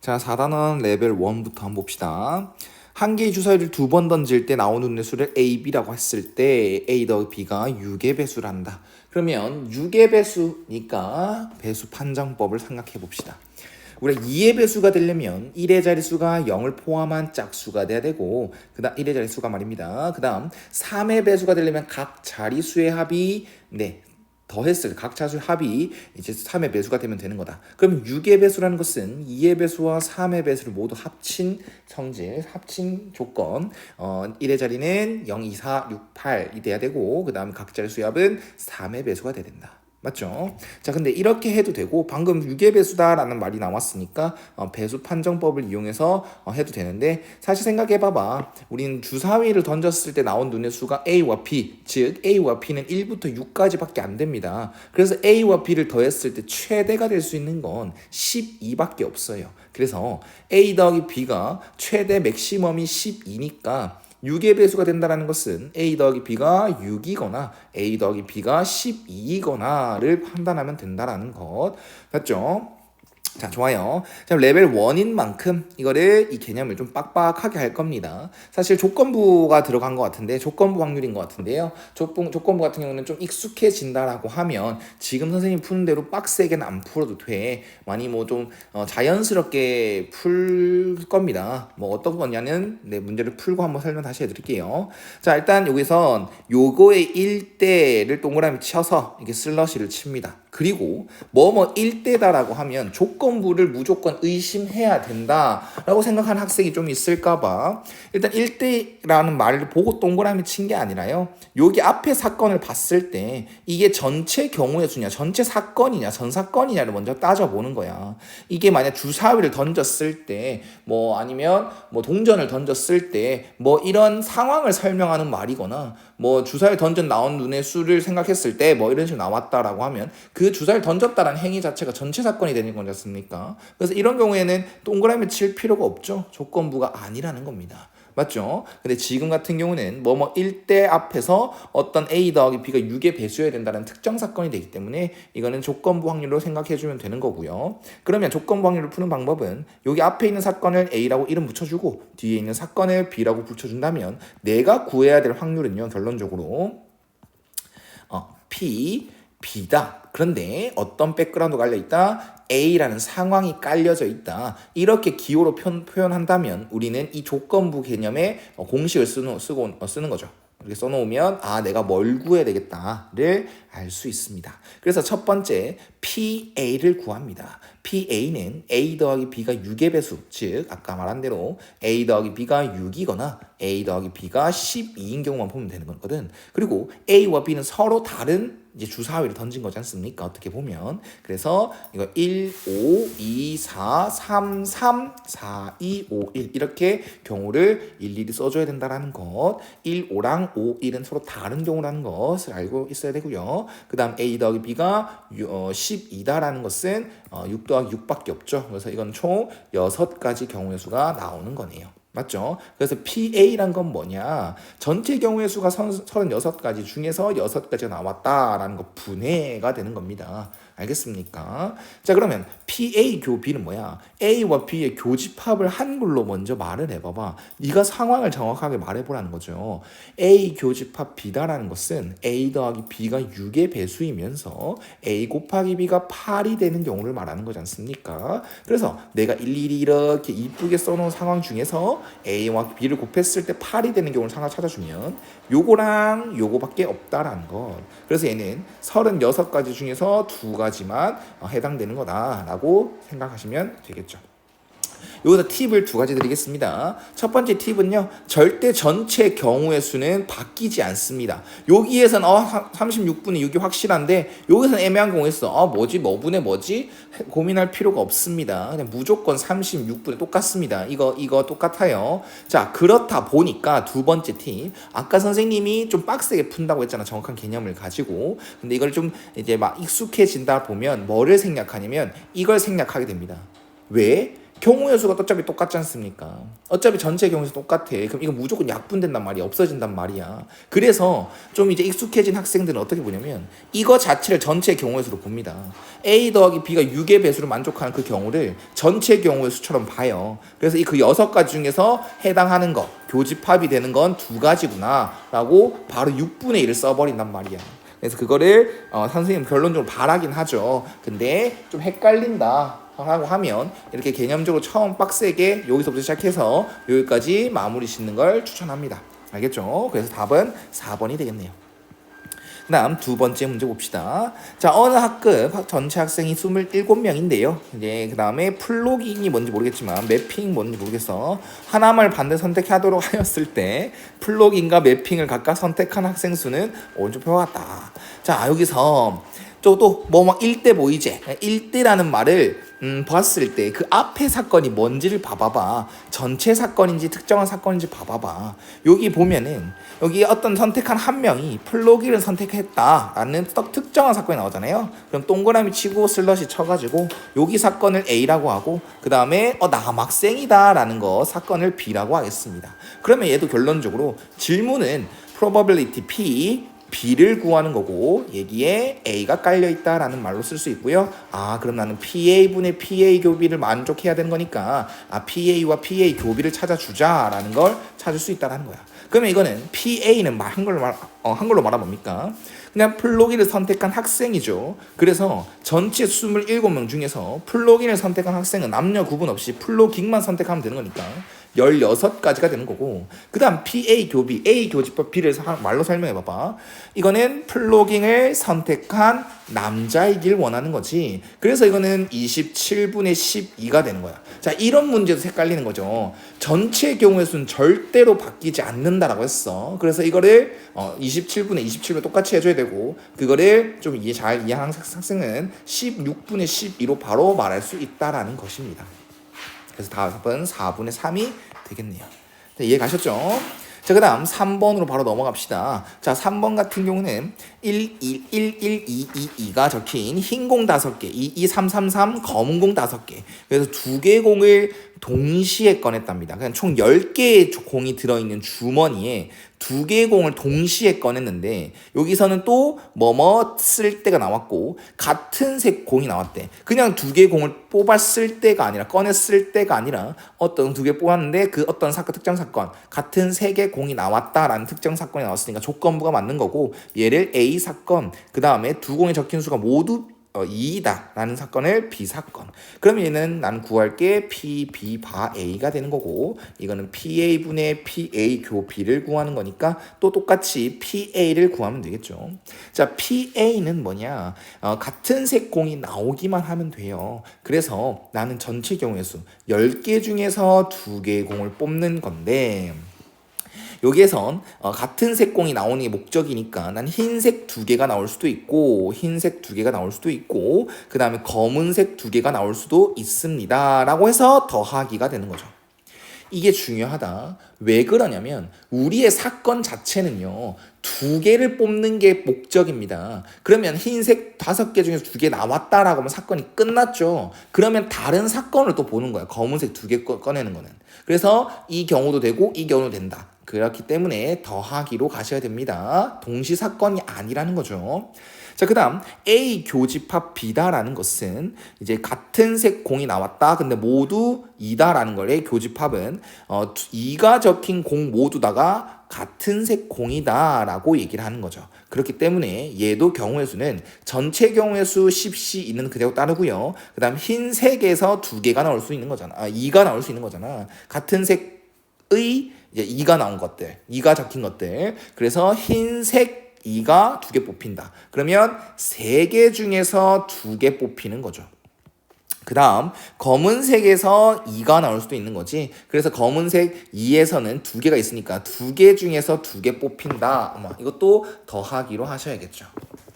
자, 4단원 레벨 1부터 한번 봅시다. 한 개의 주사위를 두 번 던질 때 나오는 눈의 수를 A, B라고 했을 때 A 더하기 B가 6의 배수란다. 그러면 6의 배수니까 배수 판정법을 생각해 봅시다. 우리가 2의 배수가 되려면 1의 자릿수가 0을 포함한 짝수가 돼야 되고 그다음 1의 자릿수가 말입니다. 그다음 3의 배수가 되려면 각 자릿수의 합이 네 더했을 각 자수 합이 이제 3의 배수가 되면 되는 거다. 그럼 6의 배수라는 것은 2의 배수와 3의 배수를 모두 합친 성질, 합친 조건. 어, 1의 자리는 0, 2, 4, 6, 8이 돼야 되고 그 다음 각 자릿수의 합은 3의 배수가 돼야 된다. 맞죠? 자, 근데 이렇게 해도 되고 방금 6의 배수다라는 말이 나왔으니까 어, 배수 판정법을 이용해서 어, 해도 되는데 사실 생각해봐봐. 우리는 주사위를 던졌을 때 나온 눈의 수가 A와 B, 즉 A와 B는 1부터 6까지밖에 안 됩니다. 그래서 A와 B를 더했을 때 최대가 될 수 있는 건 12밖에 없어요. 그래서 A 더하기 B가 최대 맥시멈이 12니까 6의 배수가 된다는 것은 a 더하기 b가 6이거나 a 더하기 b가 12이거나를 판단하면 된다라는 것 맞죠? 자 좋아요. 자 레벨 1인 만큼 이거를 이 개념을 좀 빡빡하게 할 겁니다. 사실 조건부가 들어간 것 같은데 조건부 확률인 것 같은데요. 조건, 조건부 같은 경우는 좀 익숙해진다라고 하면 지금 선생님 푸는 대로 빡세게는 안 풀어도 돼. 많이 뭐좀 어, 자연스럽게 풀 겁니다. 뭐 어떤 거냐는 네, 문제를 풀고 한번 설명 다시 해드릴게요. 자 일단 여기선 요거의 1대를 동그라미 쳐서 이게 슬러시를 칩니다. 그리고 뭐뭐 1대다라고 하면 조건 부를 무조건 의심해야 된다라고 생각하는 학생이 좀 있을까봐 일단 1대라는 말을 보고 동그라미 친 게 아니라요. 여기 앞에 사건을 봤을 때 이게 전체 경우의 수냐, 전체 사건이냐, 전 사건이냐를 먼저 따져보는 거야. 이게 만약 주사위를 던졌을 때 뭐 아니면 뭐 동전을 던졌을 때 뭐 이런 상황을 설명하는 말이거나 뭐 주사위 던전 나온 눈의 수를 생각했을 때 뭐 이런 식으로 나왔다라고 하면 그 주사위를 던졌다라는 행위 자체가 전체 사건이 되는 거지 않습니까? 그래서 이런 경우에는 동그라미 칠 필요가 없죠. 조건부가 아니라는 겁니다. 맞죠? 근데 지금 같은 경우는 뭐뭐 1대 앞에서 어떤 A 더하기 B가 6의 배수여야 된다는 특정 사건이 되기 때문에 이거는 조건부 확률로 생각해 주면 되는 거고요. 그러면 조건부 확률을 푸는 방법은 여기 앞에 있는 사건을 A라고 이름 붙여주고 뒤에 있는 사건을 B라고 붙여준다면 내가 구해야 될 확률은요. 결론적으로 어, P, B다. 그런데 어떤 백그라운드가 깔려 있다? A라는 상황이 깔려져 있다. 이렇게 기호로 표, 현 한다면 우리는 이 조건부 개념의 어, 공식을 쓰는, 쓰고, 어, 쓰는 거죠. 이렇게 써놓으면 아 내가 뭘 구해야 되겠다를 알 수 있습니다. 그래서 첫 번째 PA를 구합니다. PA는 A 더하기 B가 6의 배수, 즉 아까 말한 대로 A 더하기 B가 6이거나 A 더하기 B가 12인 경우만 보면 되는 거거든. 그리고 A와 B는 서로 다른 이제 주사위를 던진 거지 않습니까? 어떻게 보면. 그래서 이거 1, 5, 2, 4, 3, 3, 4, 2, 5, 1 이렇게 경우를 일일이 써줘야 된다라는 것. 1, 5랑 5, 1은 서로 다른 경우라는 것을 알고 있어야 되고요. 그 다음 A 더하기 B가 12다라는 것은 6 더하기 6밖에 없죠. 그래서 이건 총 6가지 경우의 수가 나오는 거네요. 맞죠? 그래서 PA란 건 뭐냐? 전체 경우의 수가 36가지 중에서 6가지가 나왔다라는 거 분해가 되는 겁니다. 알겠습니까? 자, 그러면 PA 교비는 뭐야? A와 B의 교집합을 한글로 먼저 말을 해봐봐. 네가 상황을 정확하게 말해보라는 거죠. A 교집합 B다라는 것은 A 더하기 B가 6의 배수이면서 A 곱하기 B가 8이 되는 경우를 말하는 거지 않습니까? 그래서 내가 일일이 이렇게 이쁘게 써놓은 상황 중에서 A와 B를 곱했을 때 8이 되는 경우를 상황 찾아주면 요거랑 요거밖에 없다라는 것. 그래서 얘는 36가지 중에서 두 가지 만 어, 해당되는 거다라고 생각하시면 되겠죠. 여기서 팁을 두 가지 드리겠습니다. 첫 번째 팁은요, 절대 전체 경우의 수는 바뀌지 않습니다. 여기에선 어 36분의 6이 확실한데 여기서는 애매한 경우 있어. 어 뭐지 뭐분의 뭐지 고민할 필요가 없습니다. 그냥 무조건 36분의 똑같습니다. 이거 이거 똑같아요. 자 그렇다 보니까 두 번째 팁, 아까 선생님이 좀 빡세게 푼다고 했잖아 정확한 개념을 가지고. 근데 이걸 좀 이제 막 익숙해진다 보면 뭐를 생략하냐면 이걸 생략하게 됩니다. 왜? 경우의 수가 어차피 똑같지 않습니까? 어차피 전체 경우의 수 똑같아. 그럼 이거 무조건 약분된단 말이야. 없어진단 말이야. 그래서 좀 이제 익숙해진 학생들은 어떻게 보냐면 이거 자체를 전체 경우의 수로 봅니다. A 더하기 B가 6의 배수를 만족하는 그 경우를 전체 경우의 수처럼 봐요. 그래서 이 그 여섯 가지 중에서 해당하는 거, 교집합이 되는 건 두 가지구나. 라고 바로 6분의 1을 써버린단 말이야. 그래서 그거를 어, 선생님 결론적으로 바라긴 하죠. 근데 좀 헷갈린다. 하고 하면 이렇게 개념적으로 처음 빡세게 여기서부터 시작해서 여기까지 마무리 짓는 걸 추천합니다. 알겠죠? 그래서 답은 4번이 되겠네요. 그 다음 두 번째 문제 봅시다. 자, 어느 학급 학- 전체 학생이 27명인데요. 이제 그 다음에 플로깅이 뭔지 모르겠지만 매핑 뭔지 모르겠어. 하나만 반대 선택하도록 하였을 때 플로깅과 매핑을 각각 선택한 학생 수는 오른쪽 표 같다. 자, 여기서 또뭐막 1대 보이제 1대라는 말을 음, 봤을 때 그 앞에 사건이 뭔지를 봐봐봐 전체 사건인지 특정한 사건인지 봐봐봐 여기 보면은 여기 어떤 선택한 한 명이 플로기를 선택했다라는 딱 특정한 사건이 나오잖아요 그럼 동그라미 치고 슬러시 쳐가지고 여기 사건을 A라고 하고 그 다음에 어 남학생이다라는 거 사건을 B라고 하겠습니다 그러면 얘도 결론적으로 질문은 probability P B를 구하는 거고 여기에 A가 깔려 있다라는 말로 쓸 수 있고요. 아 그럼 나는 PA 분의 PA 교비를 만족해야 되는 거니까 아 PA와 PA 교비를 찾아주자라는 걸 찾을 수 있다라는 거야. 그러면 이거는 PA는 말 한글로 말 어, 한글로 말하면 뭡니까? 그냥 플로긴을 선택한 학생이죠. 그래서 전체 27명 중에서 플로긴을 선택한 학생은 남녀 구분 없이 플로깅만 선택하면 되는 거니까 16가지가 되는 거고 그 다음 PA 교비, A 교집합 B를 사- 말로 설명해 봐봐 이거는 플로깅을 선택한 남자이길 원하는 거지 그래서 이거는 27분의 12가 되는 거야 자 이런 문제도 헷갈리는 거죠 전체 경우의 수는 절대로 바뀌지 않는다라고 했어 그래서 이거를 어, 27분의 27로 똑같이 해줘야 되고 그거를 좀 이해 잘 이해하는 학- 학생은 16분의 12로 바로 말할 수 있다라는 것입니다 그래서 답은 4분의 3이 되겠네요. 네, 이해 가셨죠? 자, 그 다음 3번으로 바로 넘어갑시다. 자, 3번 같은 경우는 1, 1, 1, 1, 2, 2, 2가 적힌 흰 공 5개, 2, 2, 3, 3, 3, 검은 공 5개. 그래서 두 개 공을 동시에 꺼냈답니다. 그냥 총 10개의 조- 공이 들어있는 주머니에 두 개의 공을 동시에 꺼냈는데 여기서는 또 뭐뭐 쓸 때가 나왔고 같은 색 공이 나왔대. 그냥 두 개의 공을 뽑았을 때가 아니라 꺼냈을 때가 아니라 어떤 두 개 뽑았는데 그 어떤 사건 특정 사건 같은 색의 공이 나왔다라는 특정 사건이 나왔으니까 조건부가 맞는 거고 얘를 A 사건 그 다음에 두 공에 적힌 수가 모두 어, 2이다 라는 사건을 B 사건. 그럼 얘는 난 구할게 P, B, 바 A가 되는 거고 이거는 PA 분의 PA 교 B를 구하는 거니까 또 똑같이 PA를 구하면 되겠죠. 자, PA는 뭐냐? 어, 같은 색 공이 나오기만 하면 돼요. 그래서 나는 전체 경우의 수 10개 중에서 2개의 공을 뽑는 건데 여기에선 어, 같은 색 공이 나오는 게 목적이니까 난 흰색 두 개가 나올 수도 있고 흰색 두 개가 나올 수도 있고 그 다음에 검은색 두 개가 나올 수도 있습니다. 라고 해서 더하기가 되는 거죠. 이게 중요하다. 왜 그러냐면 우리의 사건 자체는요 두 개를 뽑는 게 목적입니다. 그러면 흰색 다섯 개 중에서 두 개 나왔다라고 하면 사건이 끝났죠. 그러면 다른 사건을 또 보는 거야. 검은색 두 개 꺼내는 거는. 그래서 이 경우도 되고 이 경우도 된다 그렇기 때문에 더하기로 가셔야 됩니다. 동시 사건이 아니라는 거죠. 자, 그 다음 A 교집합 B다라는 것은 이제 같은 색 공이 나왔다. 근데 모두 2다라는 거래. 교집합은 어, 2가 적힌 공 모두다가 같은 색 공이다라고 얘기를 하는 거죠. 그렇기 때문에 얘도 경우의 수는 전체 경우의 수 10시 있는 그대로 따르고요. 그 다음 흰색에서 두 개가 나올 수 있는 거잖아. 아, 2가 나올 수 있는 거잖아. 같은 색의 이제 2가 나온 것들, 2가 적힌 것들. 그래서 흰색 2가 두 개 뽑힌다. 그러면 세 개 중에서 두 개 뽑히는 거죠. 그 다음 검은색에서 2가 나올 수도 있는 거지. 그래서 검은색 2에서는 두 개가 있으니까 두 개 중에서 두 개 뽑힌다. 이것도 더하기로 하셔야겠죠.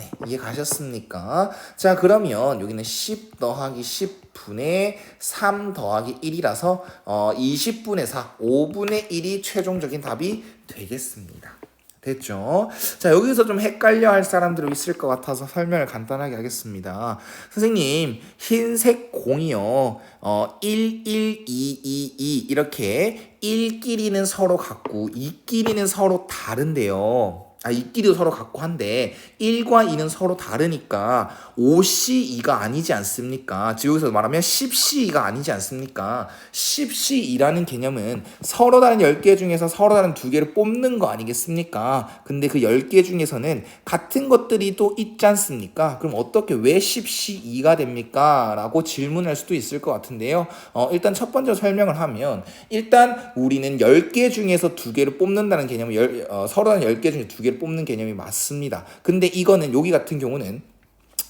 네, 이해 가셨습니까? 자, 그러면 여기는 10 더하기 10분의 3 더하기 1이라서 어, 20분의 4, 5분의 1이 최종적인 답이 되겠습니다. 됐죠? 자, 여기서 좀 헷갈려 할 사람들이 있을 것 같아서 설명을 간단하게 하겠습니다. 선생님, 흰색 공이요, 어, 1, 1, 2, 2, 2, 이렇게 1끼리는 서로 같고 2끼리는 서로 다른데요. 아, 이끼리도 서로 같고 한데 1과 2는 서로 다르니까 5C2가 아니지 않습니까? 즉 여기서 말하면 10C2가 아니지 않습니까? 10C2라는 개념은 서로 다른 10개 중에서 서로 다른 두 개를 뽑는 거 아니겠습니까? 근데 그 10개 중에서는 같은 것들이 또 있지 않습니까? 그럼 어떻게 왜 10C2가 됩니까? 라고 질문할 수도 있을 것 같은데요. 어, 일단 첫 번째 설명을 하면 일단 우리는 10개 중에서 두 개를 뽑는다는 개념은 열, 어, 서로 다른 10개 중에 뽑는 개념이 맞습니다. 근데 이거는 여기 같은 경우는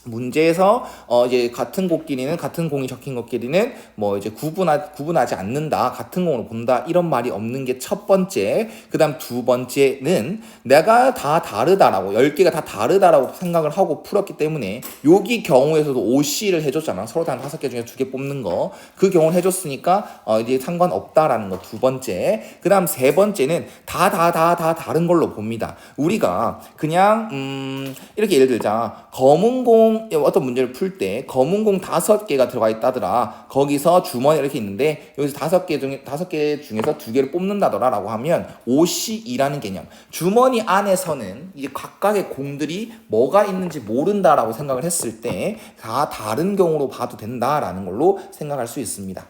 문제에서 어 이제 같은 곡끼리는 같은 공이 적힌 것끼리는 뭐 이제 구분하, 구분하지 않는다 같은 공으로 본다 이런 말이 없는 게 첫 번째. 그다음 두 번째는 내가 다 다르다라고 열 개가 다 다르다라고 생각을 하고 풀었기 때문에 여기 경우에서도 OC를 해줬잖아. 서로 다른 다섯 개 중에 두 개 뽑는 거. 그 경우를 해줬으니까 어 이제 상관 없다라는 거 두 번째. 그다음 세 번째는 다 다 다 다 다른 걸로 봅니다. 우리가 그냥 음 이렇게 예를 들자. 검은 공 어떤 문제를 풀 때 검은 공 다섯 개가 들어가 있다더라. 거기서 주머니 이렇게 있는데 여기서 다섯 개 중에 다섯 개 중에서 두 개를 뽑는다더라라고 하면 OC2라는 개념. 주머니 안에서는 이제 각각의 공들이 뭐가 있는지 모른다라고 생각을 했을 때 다 다른 경우로 봐도 된다라는 걸로 생각할 수 있습니다.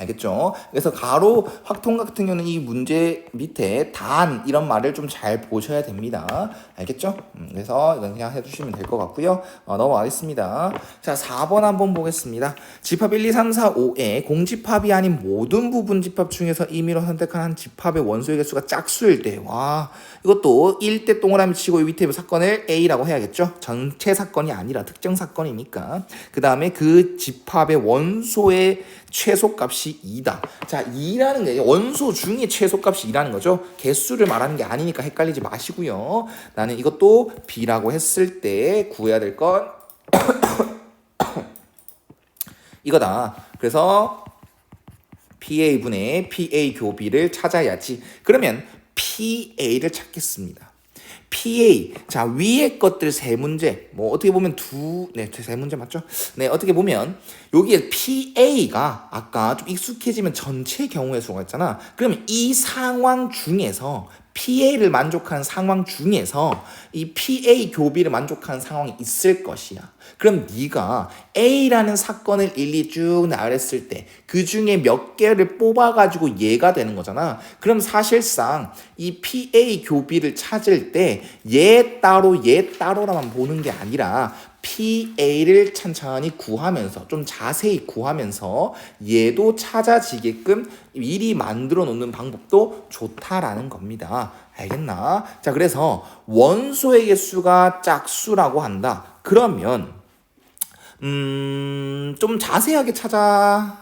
알겠죠? 그래서 가로 확통 같은 경우는 이 문제 밑에 단 이런 말을 좀 잘 보셔야 됩니다. 알겠죠? 음, 그래서 이건 그냥 해주시면 될 것 같고요. 어, 넘어가겠습니다. 자, 4번 한번 보겠습니다. 집합 1, 2, 3, 4, 5에 공집합이 아닌 모든 부분 집합 중에서 임의로 선택한 한 집합의 원소의 개수가 짝수일 때, 와, 이것도 1대 동그라미 치고 이 밑에 사건을 A라고 해야겠죠? 전체 사건이 아니라 특정 사건이니까. 그 다음에 그 집합의 원소의 최소값이 2다. 자, 2라는 게 원소 중에 최소값이 2라는 거죠. 개수를 말하는 게 아니니까 헷갈리지 마시고요. 나는 이것도 B라고 했을 때 구해야 될 건 이거다. 그래서 PA분의 PA 교비를 찾아야지. 그러면 PA를 찾겠습니다. PA 자 위에 것들 세 문제 뭐 어떻게 보면 두 네 세 문제 맞죠? 네 어떻게 보면 여기에 PA가 아까 좀 익숙해지면 전체 경우의 수가 있잖아. 그러면 이 상황 중에서 PA를 만족하는 상황 중에서 이 PA 교비를 만족하는 상황이 있을 것이야. 그럼 네가 A라는 사건을 일일이 쭉 나열했을 때 그 중에 몇 개를 뽑아가지고 얘가 되는 거잖아. 그럼 사실상 이 PA 교비를 찾을 때 얘 따로 얘 따로라만 보는 게 아니라 PA를 천천히 구하면서 좀 자세히 구하면서 얘도 찾아지게끔 미리 만들어 놓는 방법도 좋다라는 겁니다. 알겠나? 자, 그래서 원소의 개수가 짝수라고 한다. 그러면 음, 좀 자세하게 찾아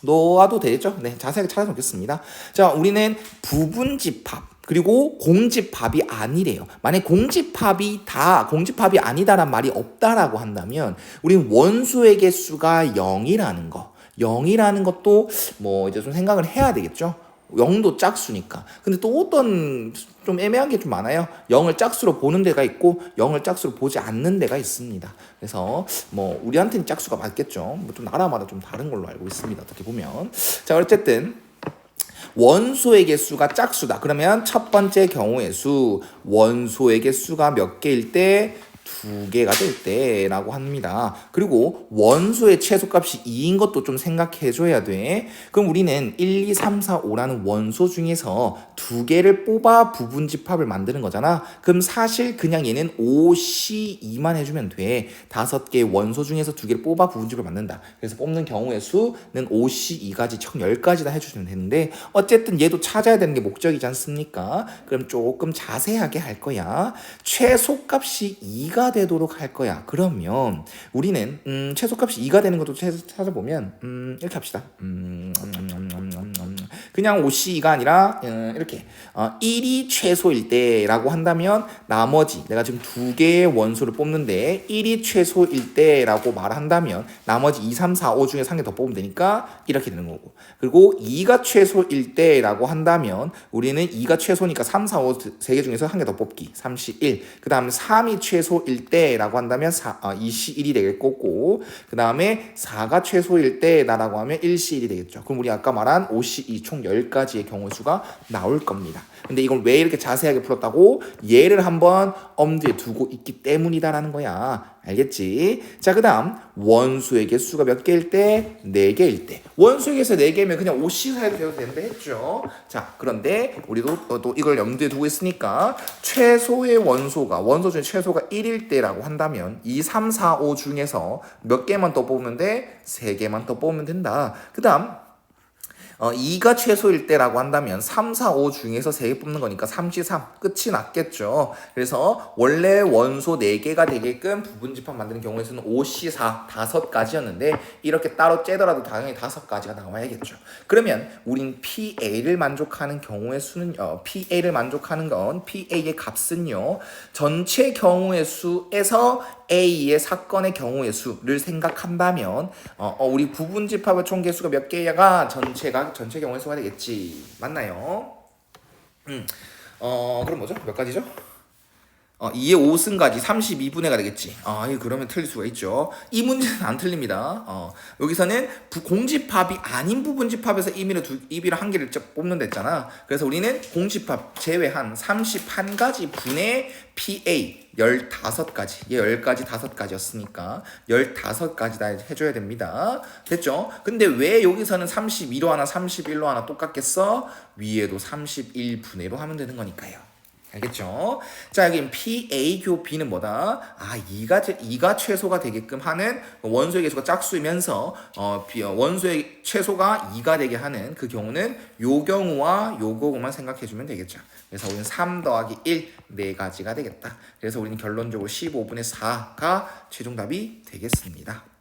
놓아도 되겠죠? 네, 자세하게 찾아 놓겠습니다. 자, 우리는 부분 집합 그리고 공집합이 아니래요. 만약 공집합이 다 공집합이 아니다란 말이 없다라고 한다면 우리는 원소의 개수가 0이라는 거. 0이라는 것도 뭐 이제 좀 생각을 해야 되겠죠. 0도 짝수니까. 근데 또 어떤 좀 애매한 게 좀 많아요. 0을 짝수로 보는 데가 있고 0을 짝수로 보지 않는 데가 있습니다. 그래서 뭐 우리한테는 짝수가 맞겠죠. 뭐 좀 나라마다 좀 다른 걸로 알고 있습니다. 어떻게 보면. 자, 어쨌든 원소의 개수가 짝수다. 그러면 첫 번째 경우의 수 원소의 개수가 몇 개일 때 두 개가 될 때라고 합니다. 그리고 원소의 최소값이 2인 것도 좀 생각해 줘야 돼. 그럼 우리는 1, 2, 3, 4, 5라는 원소 중에서 두 개를 뽑아 부분 집합을 만드는 거잖아. 그럼 사실 그냥 얘는 5, C, 2만 해주면 돼. 다섯 개의 원소 중에서 두 개를 뽑아 부분 집합을 만든다. 그래서 뽑는 경우의 수는 5, C, 2까지 총 10가지 다 해주시면 되는데 어쨌든 얘도 찾아야 되는 게 목적이지 않습니까? 그럼 조금 자세하게 할 거야. 최소값이 2가 되도록 할 거야. 그러면 우리는 음, 최소값이 2가 되는 것도 찾아보면 음, 이렇게 합시다. 음, 음, 음, 음. 그냥 OC가 아니라 음, 이렇게 어, 1이 최소일 때라고 한다면 나머지 내가 지금 두 개의 원소를 뽑는데 1이 최소일 때라고 말한다면 나머지 2, 3, 4, 5 중에서 한개 더 뽑으면 되니까 이렇게 되는 거고 그리고 2가 최소일 때라고 한다면 우리는 2가 최소니까 3, 4, 5 세 개 중에서 한 개 더 뽑기 31. 그 다음 3이 최소일 때라고 한다면 4, 어, 2시 1이 되겠고 그 다음에 4가 최소일 때다라고 하면 1시 1이 되겠죠. 그럼 우리 아까 말한 5시 2총 10가지의 경우 수가 나올 겁니다. 근데 이걸 왜 이렇게 자세하게 풀었다고? 얘를 한번 엄두에 두고 있기 때문이다라는 거야. 알겠지? 자, 그 다음, 원소의 개수가 몇 개일 때? 4개일 때. 원소의 개수가 4개면 그냥 5시 사이도 되도 된다 했죠. 자, 그런데 우리도 어, 또 이걸 염두에 두고 있으니까 최소의 원소가, 원소 중에 최소가 1일 때라고 한다면 2, 3, 4, 5 중에서 몇 개만 더 뽑으면 돼? 3개만 더 뽑으면 된다. 그 다음, 어, 2가 최소일 때라고 한다면 3, 4, 5 중에서 3개 뽑는 거니까 3, 3 끝이 났겠죠. 그래서 원래 원소 4개가 되게끔 부분집합 만드는 경우에 서는 5, C, 4 5가지였는데 이렇게 따로 째더라도 당연히 5가지가 나와야겠죠. 그러면 우린 PA를 만족하는 경우의 수는 어, PA를 만족하는 건 PA의 값은요. 전체 경우의 수에서 A의 사건의 경우의 수를 생각한다면 어, 어, 우리 부분 집합의 총 개수가 몇 개야가 전체가 전체 경우의 수가 되겠지 맞나요? 음, 어 그럼 뭐죠? 몇 가지죠? 어, 2의 5승까지 32분의가 되겠지. 아, 이 그러면 틀릴 수가 있죠. 이 문제는 안 틀립니다. 어, 여기서는 부, 공집합이 아닌 부분집합에서 임의로 두, 임의로 한 개를 쭉 뽑는 됐잖아. 그래서 우리는 공집합 제외한 31가지 분의 PA 15가지. 얘 10가지, 5가지였으니까 15가지 다 해줘야 됩니다. 됐죠? 근데 왜 여기서는 32로 하나, 31로 하나 똑같겠어? 위에도 31분의로 하면 되는 거니까요. 알겠죠? 자, 여기 PA 교 B는 뭐다? 아, 2가, 2가 최소가 되게끔 하는 원소의 개수가 짝수이면서 어, 비- 어, 원소의 최소가 2가 되게 하는 그 경우는 요 경우와 요 경우만 생각해 주면 되겠죠. 그래서 우리는 3 더하기 1, 네 가지가 되겠다. 그래서 우리는 결론적으로 15분의 4가 최종 답이 되겠습니다.